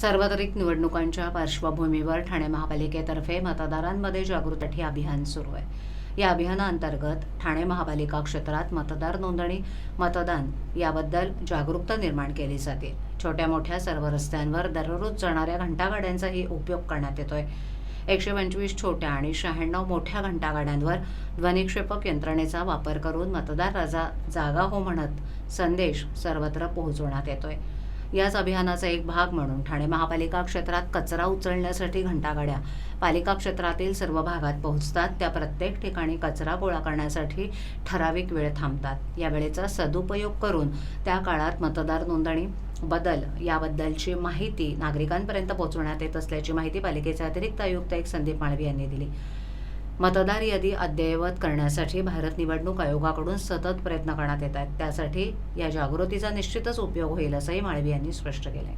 सार्वत्रिक निवडणुकांच्या पार्श्वभूमीवर ठाणे महापालिकेतर्फे मतदारांमध्ये जागृती अभियान सुरू आहे. या अभियानाअंतर्गत ठाणे महापालिका क्षेत्रात मतदार नोंदणी मतदान याबद्दल जागरूकता निर्माण केली जाते. छोट्या मोठ्या सर्व रस्त्यांवर दररोज जाणाऱ्या घंटागाड्यांचाही उपयोग करण्यात येतोय. एकशे पंचवीस छोट्या आणि शहाण्णव मोठ्या घंटागाड्यांवर ध्वनिक्षेपक यंत्रणेचा वापर करून मतदार राजा जागा हो म्हणत संदेश सर्वत्र पोहोचवण्यात येतोय. याच अभियानाचा एक भाग म्हणून ठाणे महापालिका क्षेत्रात कचरा उचलण्यासाठी घंटागाड्या पालिका क्षेत्रातील सर्व भागात पोहोचतात. त्या प्रत्येक ठिकाणी कचरा गोळा करण्यासाठी ठराविक वेळ थांबतात. या वेळेचा सदुपयोग करून त्या काळात मतदार नोंदणी बदल याबद्दलची माहिती नागरिकांपर्यंत पोहोचवण्यात येत असल्याची माहिती पालिकेचे अतिरिक्त आयुक्त एक संदीप माळवी यांनी दिली. मतदार यादी अद्ययावत करण्यासाठी भारत निवडणूक आयोगाकडून सतत प्रयत्न करण्यात येत आहेत. त्यासाठी या जागृतीचा निश्चितच उपयोग होईल असंही माळवी यांनी स्पष्ट केलंय.